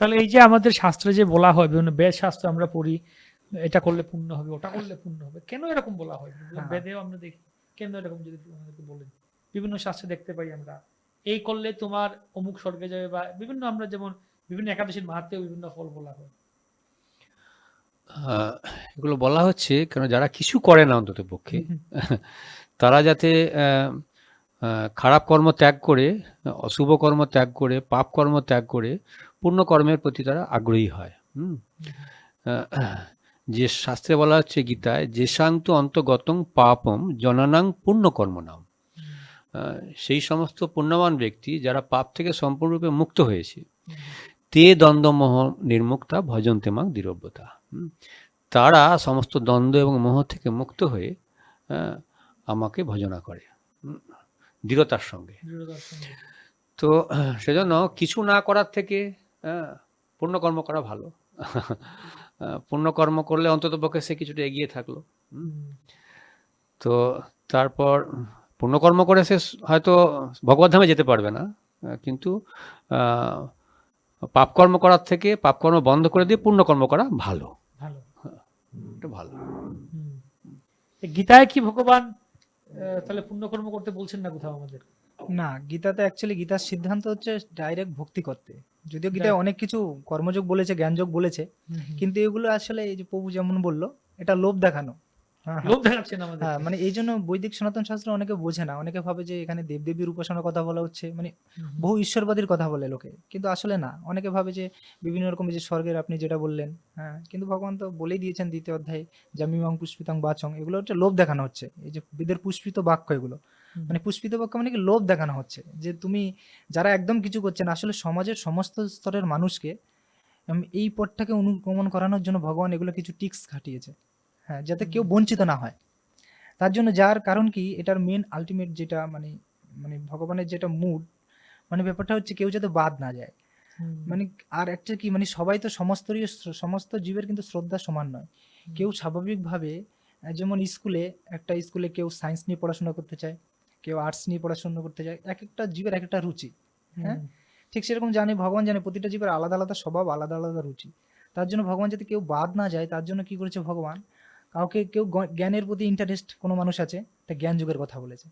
তাহলে এই যে আমাদের শাস্ত্রে যে বলা হয় বিভিন্ন বেদ শাস্ত্র আমরা পড়ি এটা করলে পূর্ণ হবে ওটা করলে পুণ্য হবে। কেন এরকম বলা হয়? হ্যাঁ। বেদেও আমরা দেখি কেন এরকম যদি আমাদেরকে বলেন? বিভিন্ন শাস্ত্রে দেখতে পাই আমরা। এই করলে তোমার অমুক স্বর্গে যাবে বা বিভিন্ন আমরা যেমন বিভিন্ন একাদশীর মাহাত্মেও বিভিন্ন ফল বলা হয়। আহ, এগুলো বলা হচ্ছে কেন যারা কিছু করে না অন্তত পক্ষে তারা যাতে খারাপ কর্ম ত্যাগ করে অশুভ কর্ম ত্যাগ করে পাপ কর্ম ত্যাগ করে পুণ্য কর্মের প্রতি তারা আগ্রহী হয়। হুম? যে শাস্ত্রে বলা হচ্ছে গীতায় যেসাং তু অন্তগতং পাপম জনানাং পুণ্য কর্মনাম। আহ, সেই সমস্ত পুণ্যবান ব্যক্তি যারা পাপ থেকে সম্পূর্ণরূপে মুক্ত হয়েছে তে দ্বন্দ্বমোহ নির্মুক্তা ভজন্তে মাং দৃঢ়ব্যতা তারা সমস্ত দ্বন্দ্ব এবং মোহ থেকে মুক্ত হয়ে আমাকে ভজনা করে। দৃঢ়তার সঙ্গে। তো সেজন্য কিছু না করার থেকে আহ, পুণ্যকর্ম করা ভালো। আহ, পুণ্যকর্ম করলে অন্তত পক্ষে সে কিছুটা এগিয়ে থাকল। তো তারপর পুণ্যকর্ম করে সে হয়তো ভগবদ্ধামে যেতে পারবে না কিন্তু পাপকর্ম করার থেকে পাপকর্ম বন্ধ করে দিয়ে পুণ্যকর্ম করা ভালো। ভালো। এটা ভালো। গীতায় কি ভগবান তাহলে পুণ্যকর্ম করতে বলছেন না কোথাও আমাদের? না গীতাতে অ্যাকচুয়ালি গীতার সিদ্ধান্ত হচ্ছে ডাইরেক্ট ভক্তি করতে। যদিও গীতায় অনেক কিছু কর্মযোগ বলেছে জ্ঞানযোগ বলেছে কিন্তু এগুলো আসলে এই যে প্রভু যেমন বলল এটা লোভ দেখানো। লোভ দেখাচ্ছেন আমাদের। হ্যাঁ মানে এই জন্য বৈদিক সনাতন শাস্ত্র অনেকে বোঝে না। অনেকে ভাবে যে এখানে দেবদেবীর উপাসনার কথা বলা হচ্ছে। মানে বহু ঈশ্বরবাদীর কথা বলে লোকে। কিন্তু আসলে না। অনেকে ভাবে যে বিভিন্ন রকম যে স্বর্গের আপনি যেটা বললেন হ্যাঁ কিন্তু ভগবান তো বলেই দিয়েছেন দ্বিতীয় অধ্যায়ে জামিমাং পুষ্পিতাং বাচং। এগুলো হচ্ছে লোভ দেখানো হচ্ছে। এই যে বেদের পুষ্পিত বাক্য এগুলো। মানে পুষ্পিত বাক্য মানে কি? লোভ দেখানো হচ্ছে। যে তুমি যারা একদম কিছু করছে না আসলে সমাজের সমস্ত স্তরের মানুষকে এই পথটাকে অনুগমন করানোর জন্য ভগবান এগুলো কিছু টিক্স খাটিয়েছে। হ্যাঁ যাতে কেউ বঞ্চিত না হয়। তার জন্য যার কারণ কি এটার মেন আলটিমেট যেটা মানে মানে ভগবানের যেটা মুড মানে ব্যাপারটা হচ্ছে কেউ যাতে বাদ না যায়। মানে আর একটা কি মানে সবাই তো সমস্তরই সমস্ত জীবের কিন্তু শ্রদ্ধা সমান নয়। কেউ স্বাভাবিকভাবে যেমন স্কুলে একটা স্কুলে কেউ সায়েন্স নিয়ে পড়াশোনা করতে চায় কেউ আর্টস নিয়ে পড়াশোনা করতে চায় এক একটা জীবের এক একটা রুচি হ্যাঁ? ঠিক সেরকম জানে ভগবান জানে প্রতিটা জীবের আলাদা আলাদা স্বভাব আলাদা আলাদা রুচি। তার জন্য ভগবান যাতে কেউ বাদ না যায় তার জন্য কি করেছে ভগবান? কাউকে কেউ জ্ঞানের প্রতি ইন্টারেস্ট কোনো মানুষ আছে তা জ্ঞান যুগের কথা বলেছে।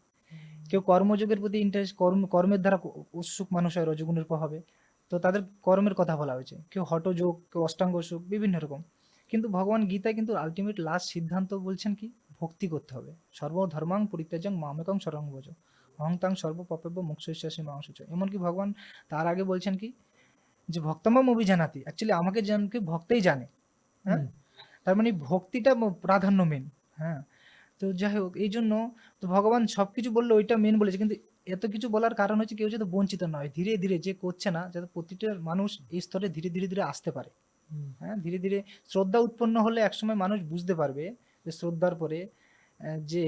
কেউ কর্মযোগের প্রতি ইন্টারেস্ট কর্ম, কর্মের দ্বারা উৎসুক মানুষ হয়, রজগুণের প্রভাবে। তো তাদের কর্মের কথা বলা হয়েছে। কেউ হঠযোগ, কেউ অষ্টাঙ্গ যোগ বিভিন্ন রকম। কিন্তু ভগবান গীতায় কিন্তু আলটিমেট লাস্ট সিদ্ধান্ত বলছেন কি? ভক্তি করতে হবে। সর্বধর্মাং পরিত্যাজং মামেকং ভজ অহংতাং সর্বপপেব্য মুক্ষশ্বাসী মাংসুচ এমনকি ভগবান তার আগে বলছেন কি? যে ভক্তমম অভিজানাতি। অ্যাকচুয়ালি আমাকে জানকে ভক্তেই জানে। হ্যাঁ। তার মানে ভক্তিটা প্রাধান্য মেন হ্যাঁ। তো যাই হোক এই জন্য তো ভগবান সব কিছু বলল ওইটা মেন বলেছে কিন্তু এত কিছু বলার কারণ হচ্ছে কেউ যাতে বঞ্চিত না হয় ধীরে ধীরে যে করছে না যাতে প্রতিটা মানুষ এই স্তরে ধীরে ধীরে ধীরে আসতে পারে। হ্যাঁ ধীরে ধীরে শ্রদ্ধা উৎপন্ন হলে একসময় মানুষ বুঝতে পারবে যে শ্রদ্ধার পরে যে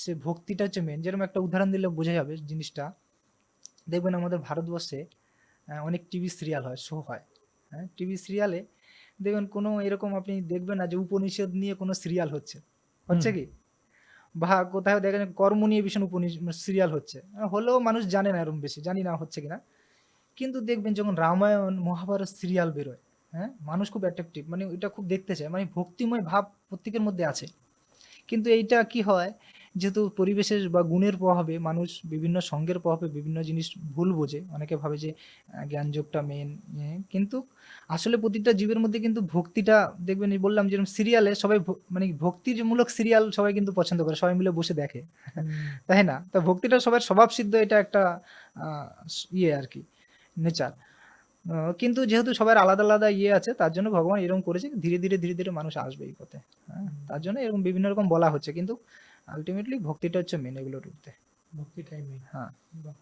সে ভক্তিটা হচ্ছে মেন যেরকম একটা উদাহরণ দিলে বোঝা যাবে জিনিসটা। দেখবেন আমাদের ভারতবর্ষে অনেক টিভি সিরিয়াল হয় শো হয়। হ্যাঁ টিভি সিরিয়ালে দেখবেন কোনো এরকম আপনি দেখবেন না যে উপনিষদ নিয়ে কোনো সিরিয়াল হচ্ছে। হচ্ছে কি? বা কোথাও দেখেন কর্ম নিয়ে ভীষণ উপনিষদ সিরিয়াল হচ্ছে। হলেও মানুষ জানে না এরকম বেশি জানি না হচ্ছে কিনা। কিন্তু দেখবেন যখন রামায়ণ মহাভারত সিরিয়াল বেরোয় হ্যাঁ মানুষ খুব অ্যাট্রাকটিভ মানে এটা খুব দেখতে চায় মানে ভক্তিময় ভাব প্রত্যেকের মধ্যে আছে। কিন্তু এইটা কি হয় যেহেতু পরিবেশের বা গুণের প্রভাবে মানুষ বিভিন্ন সঙ্গের প্রভাবে বিভিন্ন জিনিস ভুল বোঝে। অনেকে ভাবে যে জ্ঞানযোগটা মেন কিন্তু আসলে প্রতিটা জীবের মধ্যে কিন্তু ভক্তিটা দেখবেন এই বললাম যেরকম সিরিয়ালে সবাই মানে ভক্তিমূলক সিরিয়াল সবাই কিন্তু পছন্দ করে সবাই মিলে বসে দেখে। তাই না? তো ভক্তিটা সবার স্বভাব সিদ্ধ এটা একটা আহ, ইয়ে আর কি নেচার কিন্তু যেহেতু সবার আলাদা আলাদা ইয়ে আছে তার জন্য ভগবান এরকম করেছে ধীরে ধীরে ধীরে ধীরে মানুষ আসবে এই পথে। হ্যাঁ তার জন্য এরকম বিভিন্ন রকম বলা হচ্ছে। কিন্তু আলটিমেটলি ভক্তিটা হচ্ছে মেন এগুলোর উঠতে ভক্তিটাই মেন হ্যাঁ বাহ